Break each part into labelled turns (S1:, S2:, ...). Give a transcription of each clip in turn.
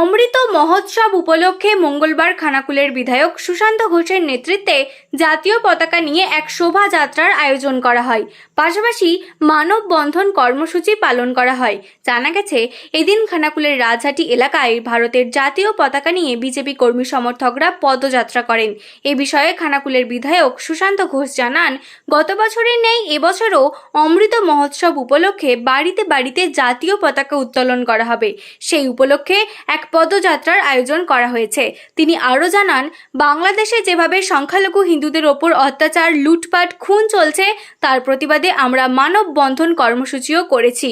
S1: অমৃত মহোৎসব উপলক্ষে মঙ্গলবার খানাকুলের বিধায়ক সুশান্ত ঘোষের নেতৃত্বে জাতীয় পতাকা নিয়ে এক শোভাযাত্রার আয়োজন করা হয়। পাশাপাশি মানববন্ধন কর্মসূচি পালন করা হয়। জানা গেছে, এদিন খানাকুলের রাজহাটি এলাকায় ভারতের জাতীয় পতাকা নিয়ে বিজেপি কর্মী সমর্থকরা পদযাত্রা করেন। এ বিষয়ে খানাকুলের বিধায়ক সুশান্ত ঘোষ জানান, গত বছরের নেই এবছরও অমৃত মহোৎসব উপলক্ষে বাড়িতে বাড়িতে জাতীয় পতাকা উত্তোলন করা হবে। সেই উপলক্ষে এক পদযাত্রার আয়োজন করা হয়েছে। তিনি আরও জানান, বাংলাদেশে যেভাবে সংখ্যালঘু হিন্দুদের ওপর অত্যাচার, লুটপাট, খুন চলছে, তার প্রতিবাদে আমরা মানববন্ধন কর্মসূচিও করেছি।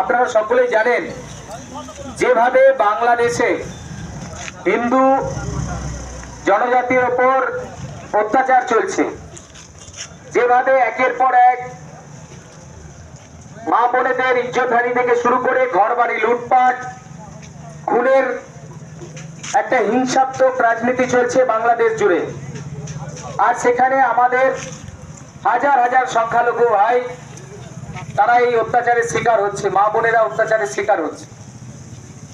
S2: আপনারা সকলেই জানেন, যেভাবে বাংলাদেশে হিন্দু জনজাতির ওপর অত্যাচার চলছে, যেভাবে একের পর এক মা বোনেদের ইজ্জতহানি থেকে শুরু করে ঘর বাড়ি লুটপাট, খুনের একটা হিংসাত্মক রাজনীতি চলছে বাংলাদেশ জুড়ে। আর সেখানে আমাদের হাজার হাজার সংখ্যালঘু ভাই তারা এই অত্যাচারের শিকার হচ্ছে, মা বোনেরা অত্যাচারের শিকার হচ্ছে।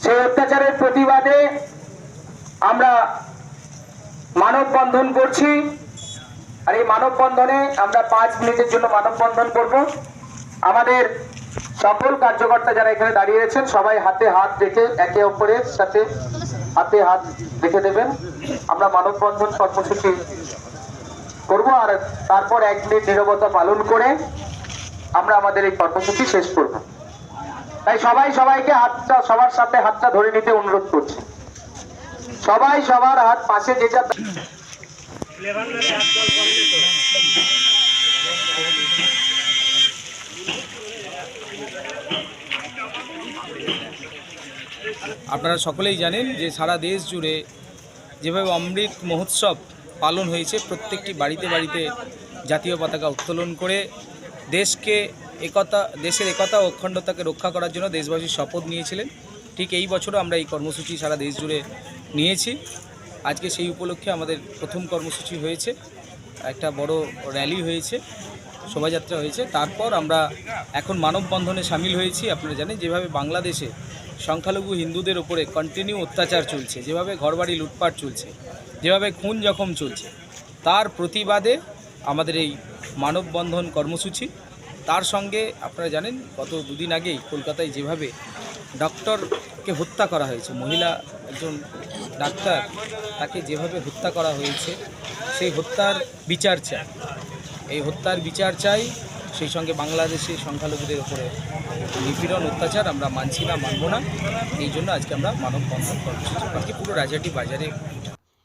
S2: সেই অত্যাচারের প্রতিবাদে আমরা মানববন্ধন করছি। আর এই মানববন্ধনে আমরা পাঁচ মিনিটের জন্য মানববন্ধন করব। আমাদের সকল কার্যকর্তা যারা এখানে দাঁড়িয়ে আছেন সবাই হাতে হাত রেখে একে অপরের সাথে হাতে হাত রেখে দেবেন। আমরা মানববন্ধন কর্মসূচি করব আর তারপর এক মিনিট নিরবতা পালন করে আমরা আমাদের এই কর্মসূচি শেষ করব। তাই সবাই সবাইকে হাতটা, সবার সাথে হাতটা ধরে নিতে অনুরোধ করছি। সবাই সবার হাত পাশে যে যা
S3: আপনারা সকলেই জানেন যে সারা দেশ জুড়ে যেভাবে অমৃত মহোৎসব পালন হয়েছে, প্রত্যেকটি বাড়িতে বাড়িতে জাতীয় পতাকা উত্তোলন করে দেশকে একতা, দেশের একতা ও অখণ্ডতাকে রক্ষা করার জন্য দেশবাসী শপথ নিয়েছিলেন। ঠিক এই বছরও আমরা এই কর্মসূচি সারা দেশ জুড়ে নিয়েছি। আজকে সেই উপলক্ষে আমাদের প্রথম কর্মসূচি হয়েছে। একটা বড় র্যালি হয়েছে, শোভাযাত্রা হয়েছে। তারপর আমরা এখন মানববন্ধনে সামিল হয়েছি। আপনারা জানেন, যেভাবে বাংলাদেশে সংখ্যালঘু হিন্দুদের ওপরে কন্টিনিউ অত্যাচার চলছে, যেভাবে ঘরবাড়ি লুটপাট চলছে, যেভাবে খুন জখম চলছে, তার প্রতিবাদে আমাদের এই মানববন্ধন কর্মসূচি। তার সঙ্গে আপনারা জানেন, গত দুদিন আগেই কলকাতায় যেভাবে ডক্টরকে হত্যা করা হয়েছে, মহিলা একজন ডাক্তার তাকে যেভাবে হত্যা করা হয়েছে, সেই হত্যার বিচার চাই। এই হত্যার বিচার চাই, সেই সঙ্গে বাংলাদেশে সংখ্যালঘুদের উপরে নিপীড়ন, অত্যাচার আমরা মানছি না, মানব না। এই জন্য আজকে আমরা মানববন্ধন কর্মসূচি। আজকে পুরো রাজাটি বাজারে